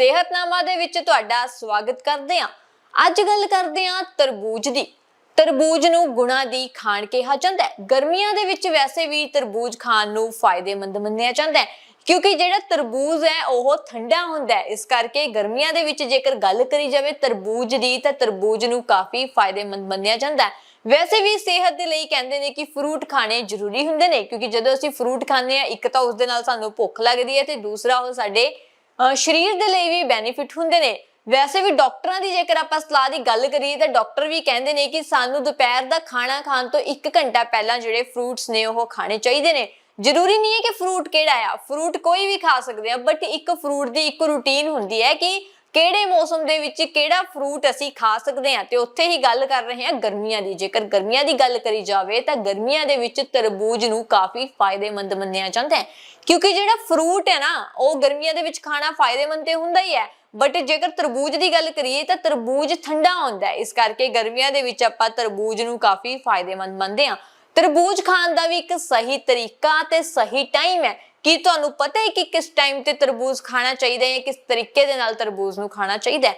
ਸਿਹਤਨਾਮਾ ਦੇ ਵਿੱਚ ਤੁਹਾਡਾ ਸਵਾਗਤ ਕਰਦੇ ਹਾਂ। ਅੱਜ ਗੱਲ ਕਰਦੇ ਹਾਂ ਤਰਬੂਜ ਦੀ। ਤਰਬੂਜ ਨੂੰ ਗੁਣਾ ਦੀ ਖਾਣ ਕਿਹਾ ਜਾਂਦਾ ਹੈ। ਗਰਮੀਆਂ ਦੇ ਵਿੱਚ ਵੈਸੇ ਵੀ ਤਰਬੂਜ ਖਾਣ ਨੂੰ ਫਾਇਦੇਮੰਦ ਮੰਨਿਆ ਜਾਂਦਾ ਹੈ। ਕਿਉਂਕਿ ਜਿਹੜਾ ਤਰਬੂਜ ਹੈ, ਉਹ ਠੰਡਾ ਹੁੰਦਾ ਹੈ। ਇਸ ਕਰਕੇ ਗਰਮੀਆਂ ਦੇ ਵਿੱਚ ਜੇਕਰ ਗੱਲ ਕਰੀ ਜਾਵੇ ਤਰਬੂਜ ਦੀ, ਤਾਂ ਤਰਬੂਜ ਨੂੰ ਕਾਫੀ ਫਾਇਦੇਮੰਦ ਮੰਨਿਆ ਜਾਂਦਾ ਹੈ। ਵੈਸੇ ਵੀ ਸਿਹਤ ਦੇ ਲਈ ਕਹਿੰਦੇ ਨੇ ਕਿ ਫਰੂਟ ਖਾਣੇ ਜ਼ਰੂਰੀ ਹੁੰਦੇ ਨੇ। ਕਿਉਂਕਿ ਜਦੋਂ ਅਸੀਂ ਫਰੂਟ ਖਾਂਦੇ ਆ ਇੱਕ ਤਾਂ ਉਸ ਦੇ ਨਾਲ ਸਾਨੂੰ ਭੁੱਖ ਲੱਗਦੀ ਹੈ ਤੇ ਦੂਸਰਾ ਉਹ ਸਾਡੇ ਸਰੀਰ ਦੇ ਲਈ ਵੀ ਬੈਨੀਫਿਟ ਹੁੰਦੇ ਨੇ। ਵੈਸੇ ਵੀ ਡਾਕਟਰਾਂ ਦੀ ਜੇਕਰ ਆਪਾਂ ਸਲਾਹ ਦੀ ਗੱਲ ਕਰੀਏ ਤਾਂ ਡਾਕਟਰ ਵੀ ਕਹਿੰਦੇ ਨੇ ਕਿ ਸਾਨੂੰ ਦੁਪਹਿਰ ਦਾ ਖਾਣਾ ਖਾਣ ਤੋਂ 1 ਘੰਟਾ ਪਹਿਲਾਂ ਜਿਹੜੇ ਫਰੂਟਸ ਨੇ ਉਹ ਖਾਣੇ ਚਾਹੀਦੇ ਨੇ। ਜ਼ਰੂਰੀ ਨਹੀਂ ਹੈ ਕਿ ਫਰੂਟ ਕਿਹੜਾ ਆ ਫਰੂਟ ਕੋਈ ਵੀ ਖਾ ਸਕਦੇ ਆ ਬਟ ਇੱਕ ਫਰੂਟ ਦੀ ਇੱਕ ਰੂਟੀਨ ਹੁੰਦੀ ਹੈ ਕਿ ਕਿਹੜੇ ਮੌਸਮ ਦੇ ਵਿੱਚ ਕਿਹੜਾ ਫਰੂਟ ਅਸੀਂ ਖਾ ਸਕਦੇ ਹਾਂ ਤੇ ਉੱਥੇ ਹੀ ਗੱਲ ਕਰ ਰਹੇ ਹਾਂ ਗਰਮੀਆਂ ਦੀ। ਜੇਕਰ ਗਰਮੀਆਂ ਦੀ ਗੱਲ ਕਰੀ ਜਾਵੇ ਤਾਂ ਗਰਮੀਆਂ ਦੇ ਵਿੱਚ ਤਰਬੂਜ ਨੂੰ ਕਾਫੀ ਫਾਇਦੇਮੰਦ ਮੰਨਿਆ ਜਾਂਦਾ ਹੈ। ਕਿਉਂਕਿ ਜਿਹੜਾ ਫਰੂਟ ਹੈ ਨਾ, ਉਹ ਗਰਮੀਆਂ ਦੇ ਵਿੱਚ ਖਾਣਾ ਫਾਇਦੇਮੰਦ ਤੇ ਹੁੰਦਾ ਹੀ ਹੈ। ਬਟ ਜੇਕਰ ਤਰਬੂਜ ਦੀ ਗੱਲ ਕਰੀਏ ਤਾਂ ਤਰਬੂਜ ਠੰਡਾ ਹੁੰਦਾ ਹੈ। ਇਸ ਕਰਕੇ ਗਰਮੀਆਂ ਦੇ ਵਿੱਚ ਆਪਾਂ ਤਰਬੂਜ ਨੂੰ ਕਾਫੀ ਫਾਇਦੇਮੰਦ ਮੰਨਦੇ ਹਾਂ। ਤਰਬੂਜ ਖਾਣ ਦਾ ਵੀ ਇੱਕ ਸਹੀ ਤਰੀਕਾ ਤੇ ਸਹੀ ਟਾਈਮ ਹੈ। ਕੀ ਤੁਹਾਨੂੰ ਪਤਾ ਹੈ ਕਿ ਕਿਸ ਟਾਈਮ ਤੇ ਤਰਬੂਜ ਖਾਣਾ ਚਾਹੀਦਾ ਹੈ ਕਿਸ ਤਰੀਕੇ ਦੇ ਨਾਲ ਤਰਬੂਜ ਨੂੰ ਖਾਣਾ ਚਾਹੀਦਾ ਹੈ?